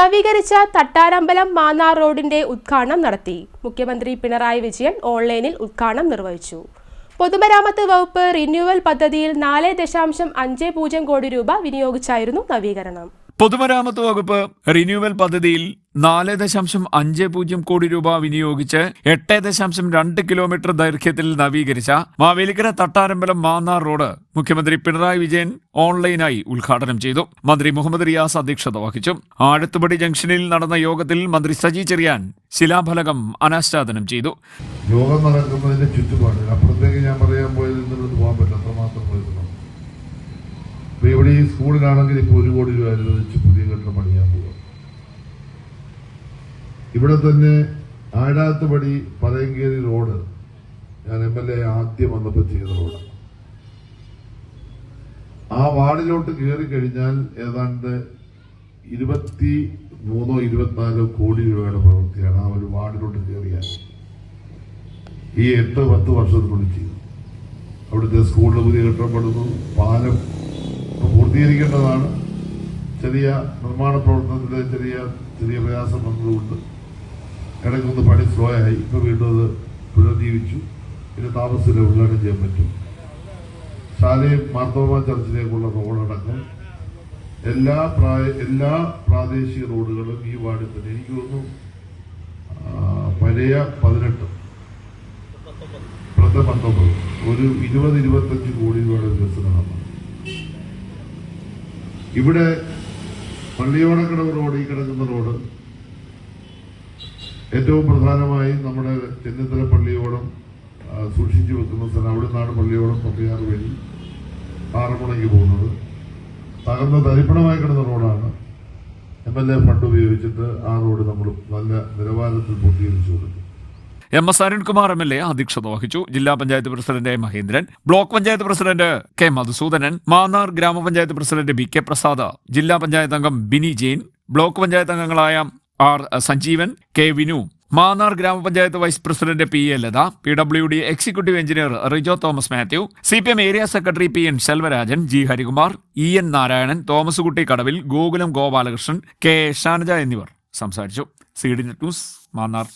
നവീകരിച്ച തട്ടാരമ്പലം മാന്നാർ റോഡിന്റെ ഉദ്ഘാടനം നടത്തി. മുഖ്യമന്ത്രി പിണറായി വിജയൻ ഓൺലൈനിൽ ഉദ്ഘാടനം നിർവഹിച്ചു. പൊതുമരാമത്ത് വകുപ്പ് റിന്യൂവൽ പദ്ധതിയിൽ നാല് ദശാംശം അഞ്ച് പൂജ്യം കോടി രൂപ വിനിയോഗിച്ചായിരുന്നു നവീകരണം. പൊതുമരാമത്ത് വകുപ്പ് റിന്യൂവൽ പദ്ധതിയിൽ നാല് ദശാംശം അഞ്ച് പൂജ്യം കോടി രൂപ വിനിയോഗിച്ച് എട്ട് ദശാംശം രണ്ട് കിലോമീറ്റർ ദൈർഘ്യത്തിൽ നവീകരിച്ച മാവേലിക്കര തട്ടാരമ്പലം മാന്നാർ റോഡ് മുഖ്യമന്ത്രി പിണറായി വിജയൻ ഓൺലൈനായി ഉദ്ഘാടനം ചെയ്തു. മന്ത്രി മുഹമ്മദ് റിയാസ് അധ്യക്ഷത വഹിച്ചു. ആഴത്തുപടി ജംഗ്ഷനിൽ നടന്ന യോഗത്തിൽ മന്ത്രി സജി ചെറിയാൻ ശിലാഫലകം അനാച്ഛാദനം ചെയ്തു. യോഗം നടക്കുന്നതിന്റെ ചുറ്റുപാട്. അപ്പുറത്തേക്ക് ഞാൻ പറയാൻ പോയത് സ്കൂളിലാണെങ്കിൽ ഇപ്പൊ ഒരു കോടി രൂപ അനുവദിച്ച് പുതിയ കെട്ടിടം പണിയാൻ പോകും ഇവിടെ തന്നെ ആഴാത്തുപടി പറയങ്കേരി റോഡ് ഞാൻ എം എൽ എ ആദ്യം വന്നപ്പോൾ ചെയ്ത റോഡ്. ആ വാർഡിലോട്ട് കയറി കഴിഞ്ഞാൽ ഏതാണ്ട് ഇരുപത്തി മൂന്നോ ഇരുപത്തിനാലോ കോടി രൂപയുടെ പ്രവൃത്തിയാണ് ആ ഒരു വാർഡിലോട്ട് കയറിയാൽ. ഈ എട്ട് പത്ത് വർഷത്തിനുള്ളിൽ ചെയ്തു. അവിടുത്തെ സ്കൂളിൽ പുതിയ കെട്ടിടം പടുന്നു പാലം പൂർത്തീകരിക്കേണ്ടതാണ് ചെറിയ നിർമ്മാണ പ്രവർത്തനത്തിലെ ചെറിയ ചെറിയ പ്രയാസം വന്നതുകൊണ്ട് കിടക്കുന്ന പണി സ്ലോ ആയി ഇപ്പൊ വീണ്ടും അത് പുനർജീവിച്ചു. പിന്നെ താമസത്തിൽ ഉദ്ഘാടനം ചെയ്യാൻ പറ്റും. ശാലയും മാർത്തോമ ചർച്ചിലേക്കുള്ള റോഡടക്കം എല്ലാ പ്രായ എല്ലാ പ്രാദേശിക റോഡുകളും ഈ വാർഡിൽ തന്നെ. എനിക്ക് തോന്നുന്നു പഴയ പതിനെട്ട്. ഇപ്പോഴത്തെ പത്തൊമ്പത്. ഒരു ഇരുപത് ഇരുപത്തഞ്ച് കോടി രൂപയുടെ വികസനം നടന്നു. ഇവിടെ പള്ളിയോടക്കടവ് റോഡ് ഈ കിടക്കുന്ന റോഡ് ഏറ്റവും പ്രധാനമായി നമ്മുടെ ചെന്നിത്തല പള്ളിയോടം സൂക്ഷിച്ചു വെക്കുന്ന സ്ഥലം അവിടെ പള്ളിയോടം തൊട്ടയാറ് വഴി ആറന്മുളയ്ക്ക് പോകുന്നത്. തകർന്ന തരിപ്പണമായി കിടന്ന റോഡാണ്. എം എൽ എ ഫണ്ട് ഉപയോഗിച്ചിട്ട് ആ റോഡ് നമ്മൾ നല്ല നിലവാരത്തിൽ പൂർത്തീകരിച്ചു കൊടുത്തു. M S Arunkumar M L A അധ്യക്ഷത വഹിച്ചു. ജില്ലാ panchayat president Mahendran block panchayat president K Madhusoodanan Mannar ഗ്രാമപഞ്ചായത്ത് പ്രസിഡന്റ് ബി കെ പ്രസാദ് ജില്ലാ പഞ്ചായത്ത് അംഗം ബിനി ജെയിൻ ബ്ലോക്ക് പഞ്ചായത്ത് അംഗങ്ങളായ ആർ സഞ്ജീവൻ കെ വിനു മാന്നാർ ഗ്രാമപഞ്ചായത്ത് vice president P A Latha P W D executive engineer Rijo Thomas Mathew C P M area secretary P N Selvarajan G Harikumar E N Narayanan Thomas Kutty Kadavil Gokulam Gopalakrishnan K Shanaja എന്നിവർ സംസാരിച്ചു. C D news Mannar.